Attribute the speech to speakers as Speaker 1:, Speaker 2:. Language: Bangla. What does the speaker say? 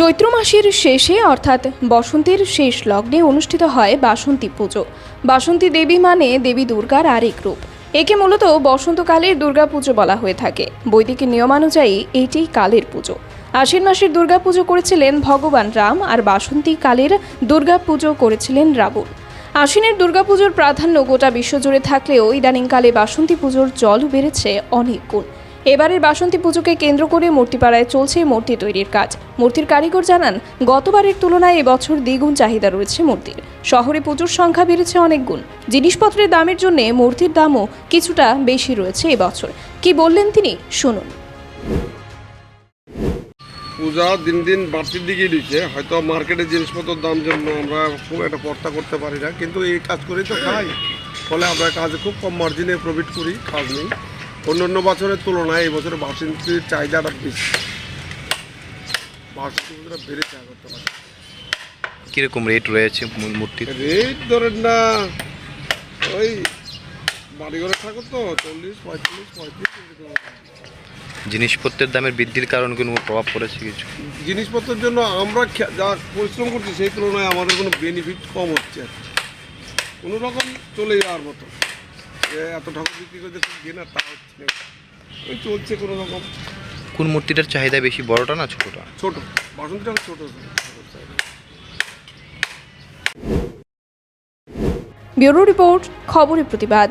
Speaker 1: চৈত্র মাসের শেষে, অর্থাৎ বসন্তের শেষ লগ্নে অনুষ্ঠিত হয় বাসন্তী পুজো। বাসন্তী দেবী মানে দেবী দুর্গার আরেক রূপ। একে মূলত বসন্তকালের দুর্গাপুজো বলা হয়ে থাকে। বৈদিক নিয়মানুযায়ী এটি কালের পুজো। আশ্বিন মাসের দুর্গাপুজো করেছিলেন ভগবান রাম আর বাসন্তী কালের দুর্গাপুজো করেছিলেন রাবণ। আশ্বিনের দুর্গাপুজোর প্রাধান্য গোটা বিশ্বজুড়ে থাকলেও ইদানিংকালে বাসন্তী পুজোর জল বেড়েছে অনেক গুণ। এবারের বাসন্তী পুজোকে কেন্দ্র করে মূর্তিপাড়ায় চলছে মূর্তি তৈরির কাজ। মূর্তির কারিগর জানান, গতবারের তুলনায় এবছর দ্বিগুণ চাহিদা রয়েছে মূর্তির। শহরে পুজোর সংখ্যা বেড়েছে অনেক গুণ। জিনিসপত্রের দামের জন্য মূর্তির দামও কিছুটা বেশি রয়েছে এবছর। কি বললেন তিনি? শুনুন।
Speaker 2: পূজা দিন দিন বাড়তির দিকে দিচ্ছে। হয়তো মার্কেটের জিনিসপত্রের দাম জন্য আমরা খুব একটা কর্তা করতে পারি না। কিন্তু এই কাজ করেই তো খাই। ফলে আমরা কাজে খুব কম মার্জিনে প্রফিট করি, কাজ নেই। অন্য অন্য বছরের তুলনায় এই বছরে বাসন্তীর চাহিদাটা বেশি। বাসন্তী পুজোটা বেড়েছে আগের তুলনায়
Speaker 3: কীরকম রেট রয়েছে মূল মূর্তির?
Speaker 2: রেট ধরেন না ওই বাড়িঘরে থাকো তো চল্লিশ পঁয়তাল্লিশ পঁয়ত্রিশ
Speaker 3: জিনিসপত্রের দামের বৃদ্ধির কারণ কোনো প্রভাব পড়েছে কিছু?
Speaker 2: জিনিসপত্রের জন্য আমরা যা পরিশ্রম করছি সেই তুলনায় আমাদের কোনো বেনিফিট কম হচ্ছে। কোনো রকম চলে যাওয়ার মতো। যে এত ঠাকুর বিক্রি করতে খুব কেনা তা হচ্ছে। না ওই চলছে কোনো রকম।
Speaker 3: কোন মূর্তিটার চাহিদা বেশি বড়টা না ছোটটা?
Speaker 2: ছোট। বসন্ত ঠাকুর ছোট।
Speaker 1: ব্যুরো রিপোর্ট খবরের প্রতিবাদ।